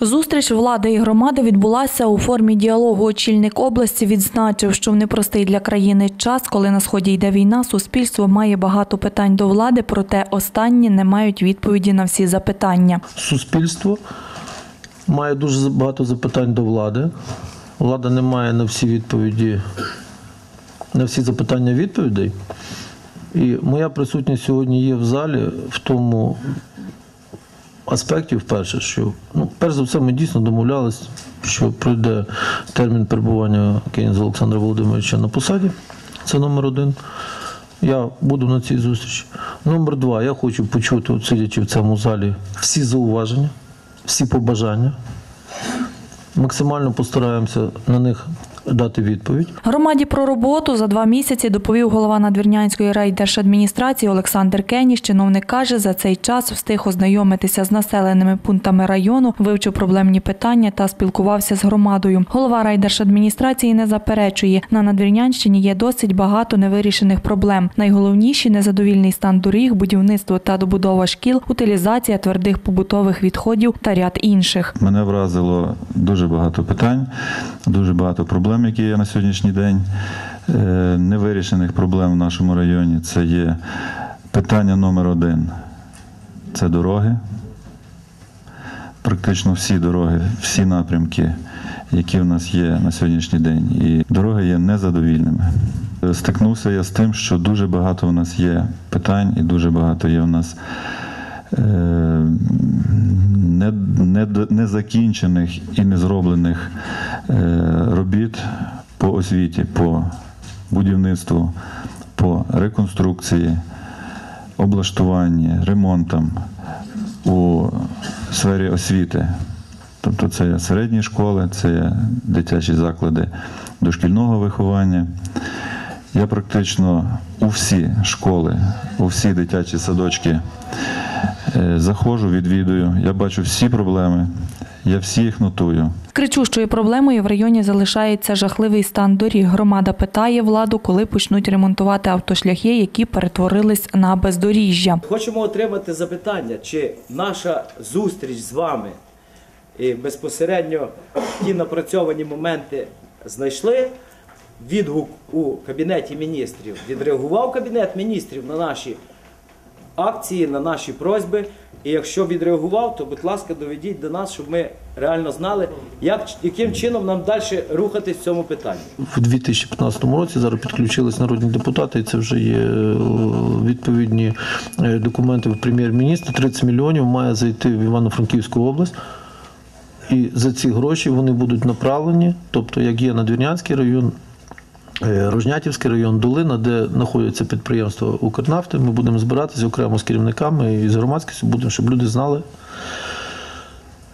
Зустріч влади і громади відбулася у формі діалогу. Очільник області відзначив, що в непростий для країни час, коли на сході йде війна, суспільство має багато питань до влади, проте останні не мають відповіді на всі запитання. суспільство має дуже багато запитань до влади. Влада не має на всі відповіді, на всі запитання відповідей. І моя присутність сьогодні є в залі в тому аспекті, вперше, що ну, перш за все, ми дійсно домовлялися, що пройде термін перебування Кенза Олександра Володимировича на посаді. Це номер один. Я буду на цій зустрічі. Номер два. Я хочу почути, сидячи в цьому залі, всі зауваження, всі побажання. Максимально постараємося на них дати відповідь. Громаді про роботу за два місяці доповів голова Надвірнянської райдержадміністрації Олександр Кеніш. Чиновник каже, за цей час встиг ознайомитися з населеними пунктами району, вивчив проблемні питання та спілкувався з громадою. Голова райдержадміністрації не заперечує, на Надвірнянщині є досить багато невирішених проблем. Найголовніші незадовільний стан доріг, будівництво та добудова шкіл, утилізація твердих побутових відходів та ряд інших. Мене вразило дуже багато питань, дуже багато проблем, які є на сьогоднішній день. Е, Невирішених проблем в нашому районі це є питання номер один це дороги. Практично всі дороги, всі напрямки, які в нас є на сьогоднішній день, і дороги є незадовільними. Стикнувся я з тим, що дуже багато в нас є питань, і дуже багато є в нас е, незакінчених і незроблених е, робіт по освіті, по будівництву, по реконструкції, облаштуванні, ремонтам у сфері освіти. Тобто це середні школи, це дитячі заклади дошкільного виховання. Я практично у всі школи, у всі дитячі садочки заходжу, відвідую. Я бачу всі проблеми, я всі їх нотую. Кричущою проблемою в районі залишається жахливий стан доріг. Громада питає владу, коли почнуть ремонтувати автошляхи, які перетворились на бездоріжжя. Хочемо отримати запитання, чи наша зустріч з вами і безпосередньо ті напрацьовані моменти знайшли відгук у Кабінеті міністрів. Відреагував Кабінет міністрів на наші акції, на наші просьби. І якщо відреагував, то, будь ласка, доведіть до нас, щоб ми реально знали, як, яким чином нам далі рухатись в цьому питанні. В 2015 році зараз підключились народні депутати, і це вже є е, відповідні е, документи в прем'єр-міністра. 30 мільйонів має зайти в Івано-Франківську область. І за ці гроші вони будуть направлені, тобто як є Надвірнянський район, е, Рожнятівський район, Долина, де знаходяться підприємства Укрнафти. Ми будемо збиратися окремо з керівниками і з громадськістю, будемо, щоб люди знали.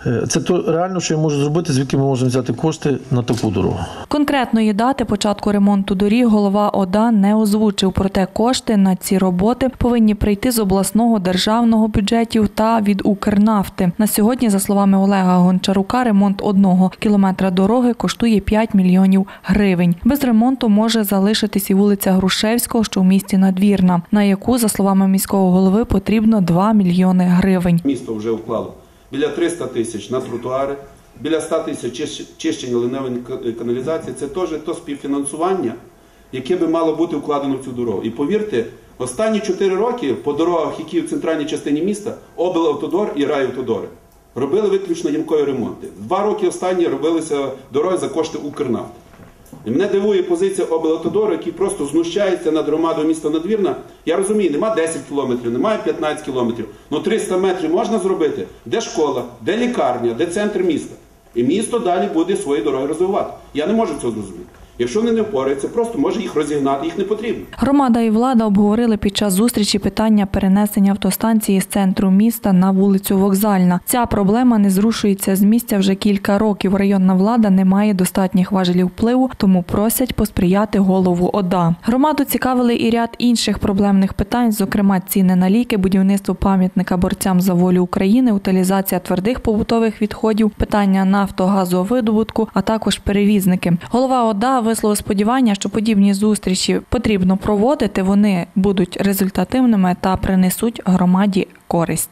Е, Це то реально, що я можу зробити, звідки ми можемо взяти кошти на таку дорогу. Конкретної дати початку ремонту доріг голова ОДА не озвучив, проте кошти на ці роботи повинні прийти з обласного державного бюджетів та від Укрнафти. На сьогодні, за словами Олега Гончарука, ремонт одного кілометра дороги коштує 5 мільйонів гривень. Без ремонту може залишитись і вулиця Грушевського, що в місті Надвірна, на яку, за словами міського голови, потрібно 2 мільйони гривень. Місто вже вклало біля 300 тисяч на тротуари, біля 100 тисяч чищення линевої каналізації. Це теж то співфінансування, яке би мало бути вкладено в цю дорогу. І повірте, останні 4 роки по дорогах, які в центральній частині міста, облавтодор і райавтодори, робили виключно ямкові ремонти. Два роки останні робилися дороги за кошти Укрнафти. Мене дивує позиція облавтодору, який просто знущається над громадою міста Надвірна. Я розумію, нема 10 кілометрів, немає 15 кілометрів. Ну 300 метрів можна зробити. Де школа, де лікарня, де центр міста. І місто далі буде свої дороги розвивати. Я не можу цього зрозуміти. Якщо вони не впораються, просто може їх розігнати, їх не потрібно. Громада і влада обговорили під час зустрічі питання перенесення автостанції з центру міста на вулицю Вокзальна. Ця проблема не зрушується з місця вже кілька років. Районна влада не має достатніх важелів впливу, тому просять посприяти голову ОДА. Громаду цікавили і ряд інших проблемних питань, зокрема ціни на ліки, будівництво пам'ятника борцям за волю України, утилізація твердих побутових відходів, питання нафтогазовидобутку, а також перевізники. Голова ОДА висловив сподівання, що подібні зустрічі потрібно проводити. Вони будуть результативними та принесуть громаді користь.